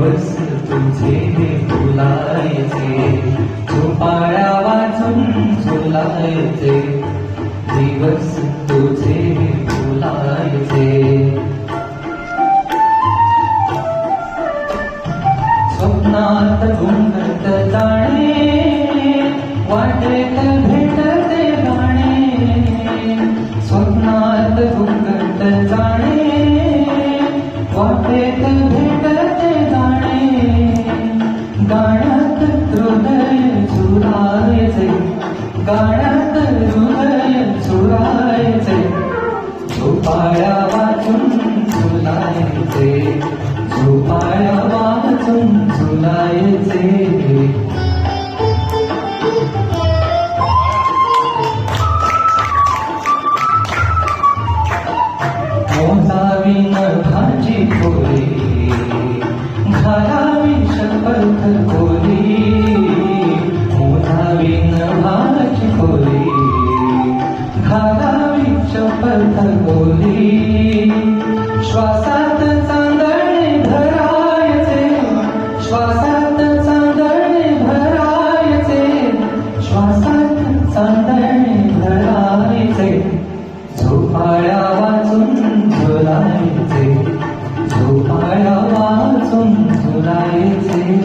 तुझे फुलायचे झोपाळ्या वाचून झुलायचे दिवस तुझे फुलायचे காண श्वासात चांदणे भरायचे. श्वासात चांदणे भरायचे. श्वासात चांदणे भरायचे. झोपाळ्या वाचून झुलायचे. झोपाळ्या वाचून झुलायचे.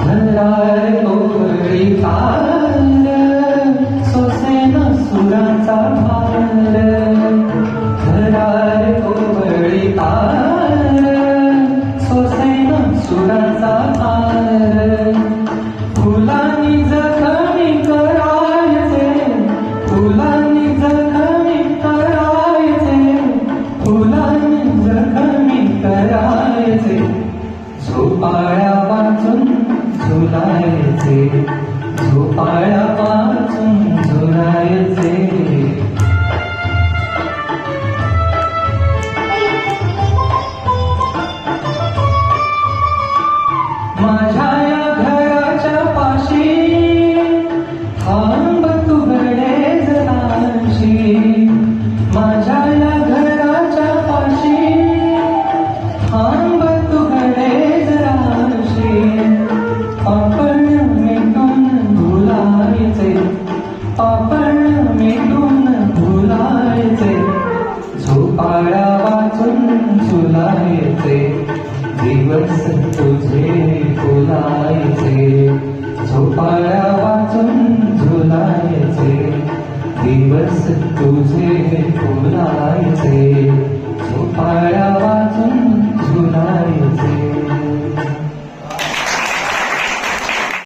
घरार झोपाळ्या वाचून झुलायचे झोपाळ्या माझ्या या घराच्या पाशी थांब तू गडे जराशी माझ्या या घराच्या पाशी थांब तू गडे जराशी आपण मिटून भुलायचे आपण मिटून भुलायचे. झोपाळ्या वाचून झुलायचे दिवस तुझे बोलायचे झोपाळ्या वाचून झुलायचे. दिवस तुझे बोलायचे झोपाळ्या